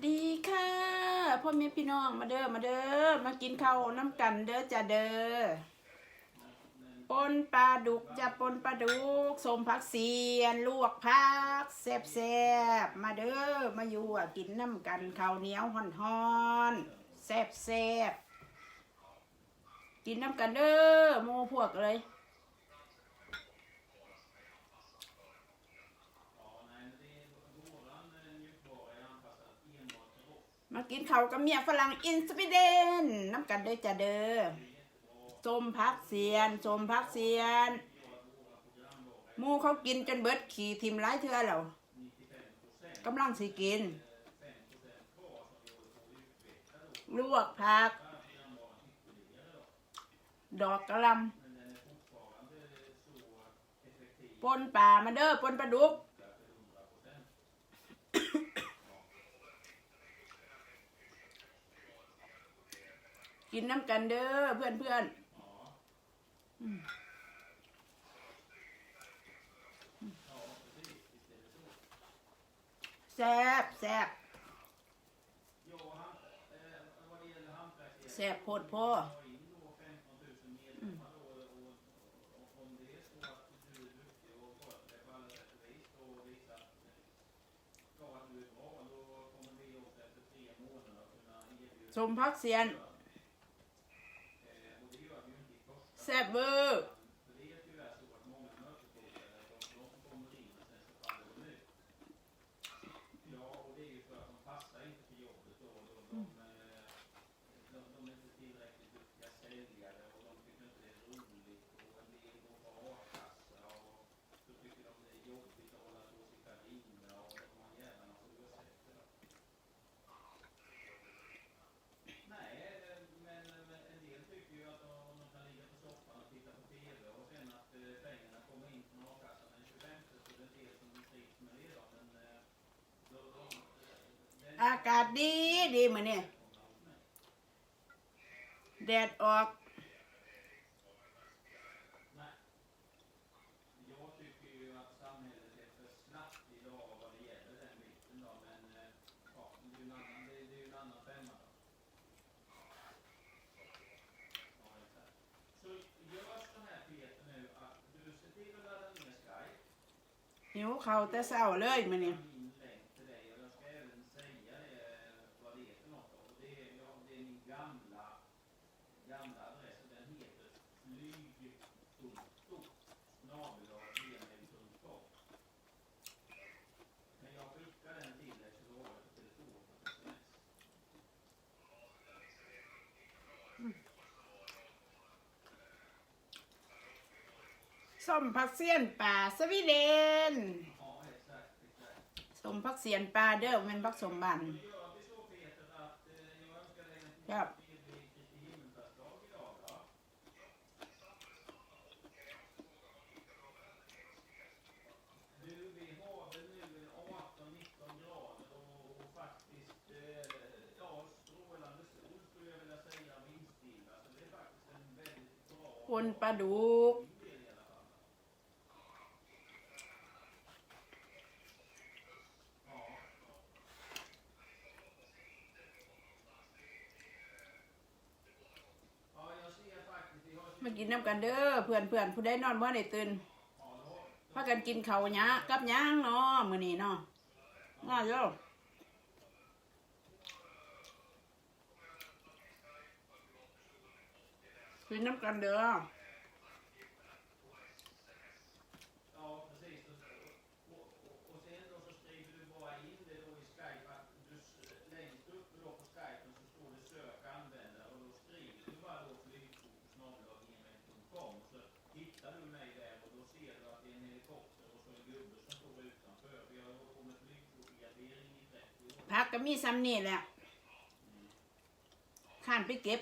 ดีค่ะพ่อแม่พี่น้องมาเด้อมาเด้อมากินข้าวน้ำกันเด้อจ้าเด้อปนปลาดุกจะปนปลาดุกสมผักเสียนลวกผักแซ่บแซบมาเด้อมาอยู่กินน้ำกันข้าวเหนียวห่อนห่อนแซ่บแซบกินน้ำกันเด้อหมูพวกเลย มากินข้าวกับเมียฝรั่งอินสวีเดนน้ำกันเด้จ้าเด้อสมพักเสียนสมพักเสียนมูเขากินจนเบิดขี่ทิมไร้เทือแล้วกำลังสิกิน ลวกผัก ดอกกระลำปนป่ามาเด้อปนปลาดุก กินน้ำกันเด้อเพื่อนเพื่อนแซบแซบแซบโพดพ่อสมพักเสียน แซ่บเวอร์ อากาศดีดีเหมือนเนี่ยแดดออก หิวเขาวแต่เศร้าเลยมันเนี่ย สมผักเสียนป่าสวีเดนสมผักเสียนปลาเด้อเป็นผักสมบันครับคนปลาดุก กินน้ำกันเด้อเพื่อนเพื่อนผู้ได้นอนเมื่อใดตื่นพากันกินเขายะกับย่างเนาะมื้อนี้เนาะง่ายเยอะกินน้ำกันเด้อ พักก็มีซ้ำนี่แหละข้านไปเก็บ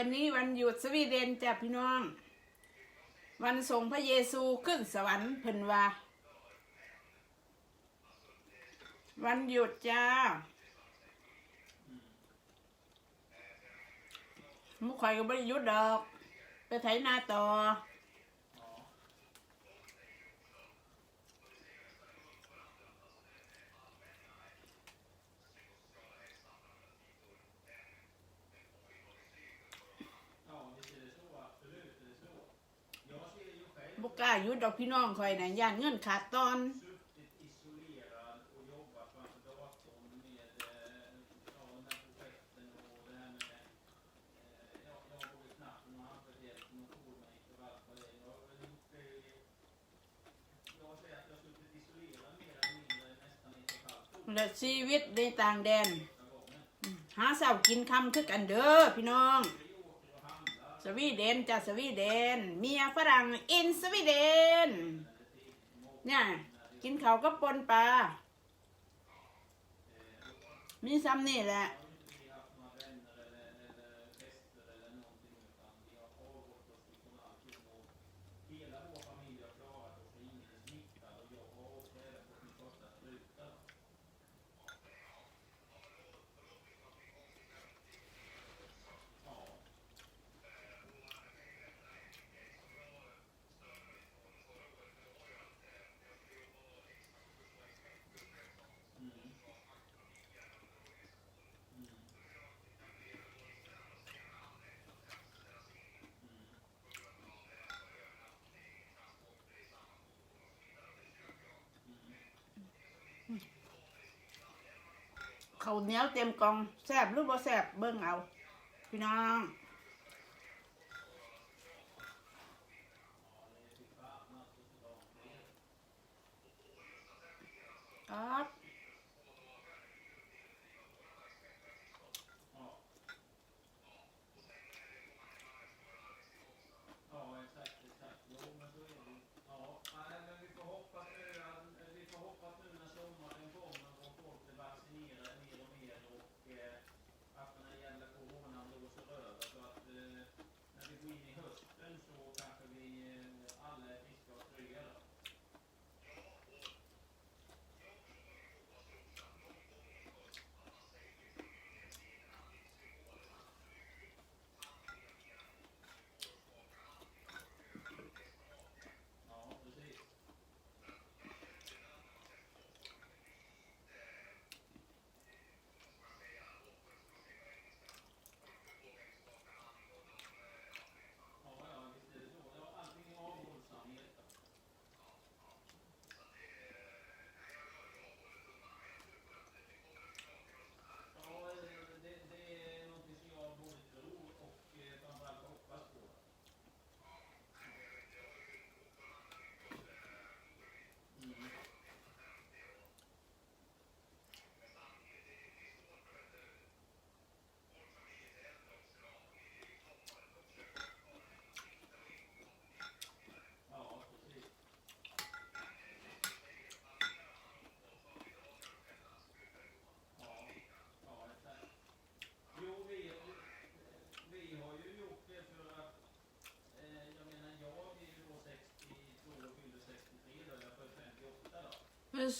วันนี้วันหยุดสวีเดนจ้ะพี่น้อง วันส่งพระเยซูขึ้นสวรรค์เพิ่นว่า วันหยุดจ้ามุกข่อยก็ไม่หยุดดอก ไปไถนาต่อ ดอกพี่น้องคอยนะย่านเงินขาดตอนและชีวิตในต่างแดน หาเสากินคำคึอกันเด้อพี่น้อง วีเดนจ้าสวีเดน เมียฝรั่งอินสวีเดน เนี่ย กินเขาก็ปนปลา มีซ้ำนี่แหละ เขาเนี้ยวเต็มกองแซบหรือบ่แซบเบิ่งเอา พี่น้องครับ weaving hook, then store that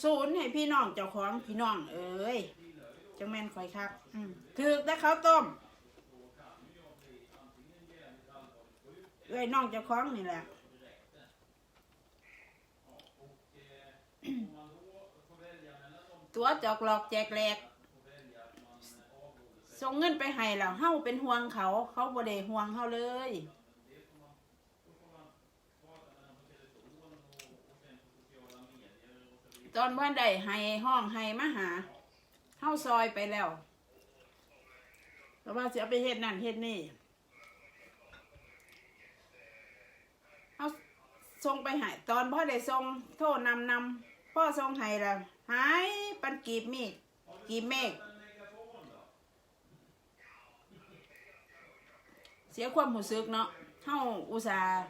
ศูนย์ให้พี่น้องเจ้าของพี่น้องเอ้ยจังแม่นข่อยครับถือกแต่ข้าวต้มเอ้ยน้องเจ้าของนี่แหละตัวจอกหลอกแจกแหลกส่งเงินไปให้แล้วเฮาเป็นห่วงเขา เขาบ่ได้ห่วงเฮาเลย ตอนเมื่อใดให้ห้องให้มาหาเฮาซอยไปแล้วเพราะว่าสิเอาไปเฮ็ดนั่นเฮ็ดนี่เฮาส่งไปให้ตอนพ่อได้ส่งโทษนำนำพ่อส่งให้ล้วหายปันกีบมีกีบเมฆเสียความหูซึกเนาะเฮาอุตส่าห์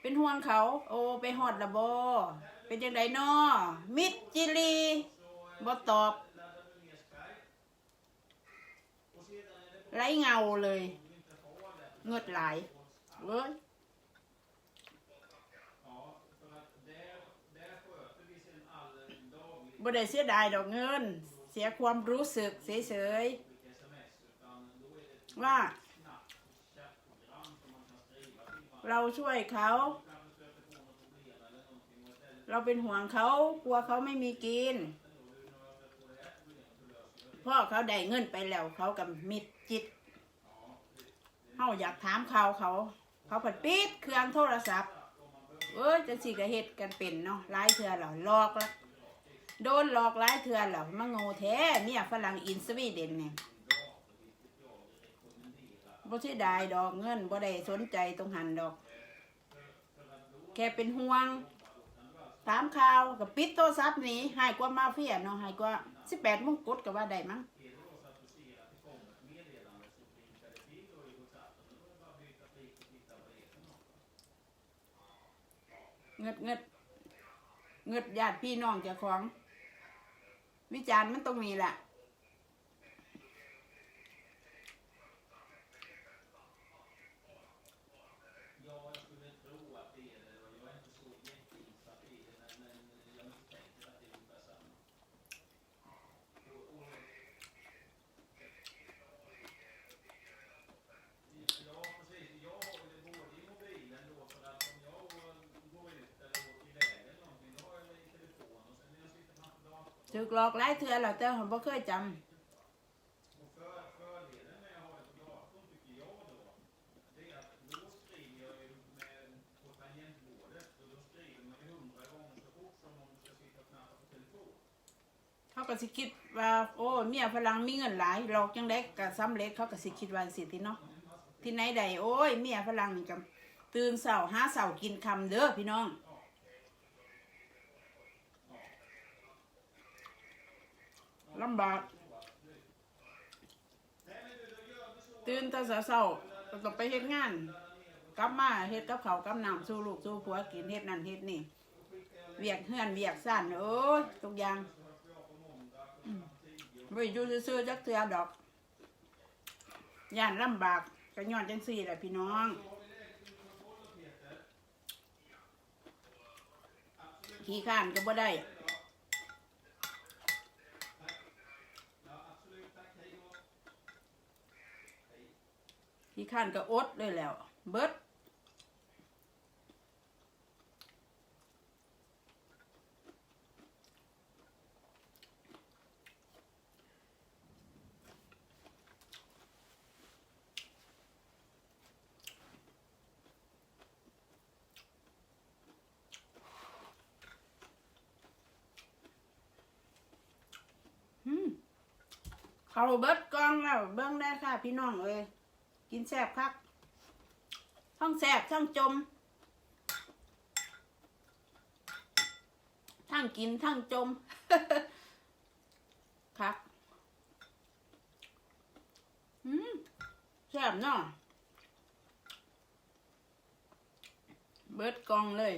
เป็นห่วงเขา โอ้ไปฮอดละบ่ เป็นยังไงนอมิดจิลีบ่ตอบ ไรเงาเลย เงือดไหลเว้ยบ่ได้เสียดายดอกเงิน เสียความรู้สึกเฉยๆว่า เราช่วยเขา เราเป็นห่วงเขากลัวเขาไม่มีกิน พ่อเขาได้เงินไปแล้วเขากับมิดจิตเฮาอยากถามข่าวเขา เขาผัดปิดเครื่องโทรศัพท์ เอ้ยจะสิกระเฮ็ดกันเป็นเนาะหลายเทื่อแล้วหลอกละโดนหลอกหลายเทื่อแล้วมาโง่แท้เนี่ยฝรั่งอินสวีเดนเนี่ยบ่สิได้ดอกเงินบ่ได้สนใจตรงหันดอก แค่เป็นห่วง ถามข่าวกับปิดโทรศัพท์หนี้หายกว่ามาเฟียเนาะหายกว่าสิบแปดมงกุฎกับว่าได้มั้งเงดเงดเงดญาติพี่น้องเจ้าของ วิจารณ์มันตรงนี้แหละ ถูกหลอกหลายเทื่อแล้วแต่ผมบ่เคยจำเขาก็สิคิดว่าโอ้เมียพลังมีเงินหลายหลอกยังได้กับซ้ำเล็กเขาก็สิคิดว่าสิที่เนาะที่ไหนใดโอ้ยเมียพลังนี่กับตื่นเสาร์าเสากินคำเด้อพี่น้อง ลำบาก ตื่นแต่เช้าๆก็ต้องไปเฮ็ดงาน กลับมาเฮ็ดกับเขาวกับน้ำสู้ลูกสู้ผัวกินเฮ็ดนั่นเฮ็ดนี่ เวียกเฮือนเวียกซ่นโอ้ยทุกอย่างอืมบ่อยู่ซื่อๆจักเทื่อดอกย่านลำบากก็ย้อนจังซี่แหละพี่น้อง ขี้ข้านก็บ่ได้ ขี้ข้านก็อดเลยแล้ว เบิดเขาเบิดกล้องแล้วเบิ้งได้ค่ะ พี่น้องเอ้ย กินแซ่บคักทั้งแซ่บทั้งจม ทั้งกินทั้งจมคักอืมแซ่บเนาะเบิดกองเลย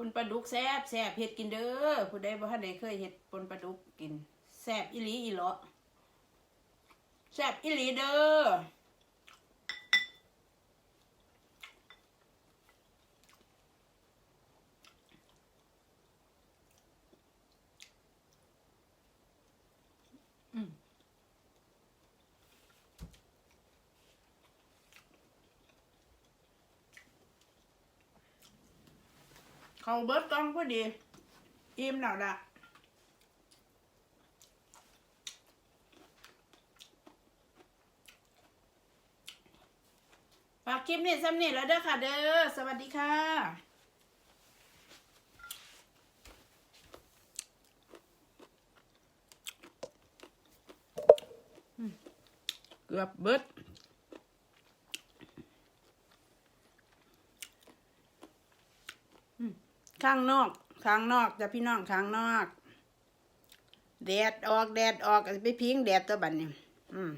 ปนปลาดุกแซ่บแซ่บเฮ็ดกินเด้อผู้ใดบ่ทันใดเคยเฮ็ดปนปลาดุกกินแซ่บอีหลีอีหลอแซ่บอีหลีเด้ออืม เขาเบิดกล้องพอดี อิ่มแล้วละฝากคลิปนี้ซ้ำนี่แล้วเด้อค่ะเด้อ สวัสดีค่ะเกือบเบิด ข้างนอกข้างนอกจะพี่น้องข้างนอก แดดออกแดดออกไปพิงแดดตัวบัดนี้อืม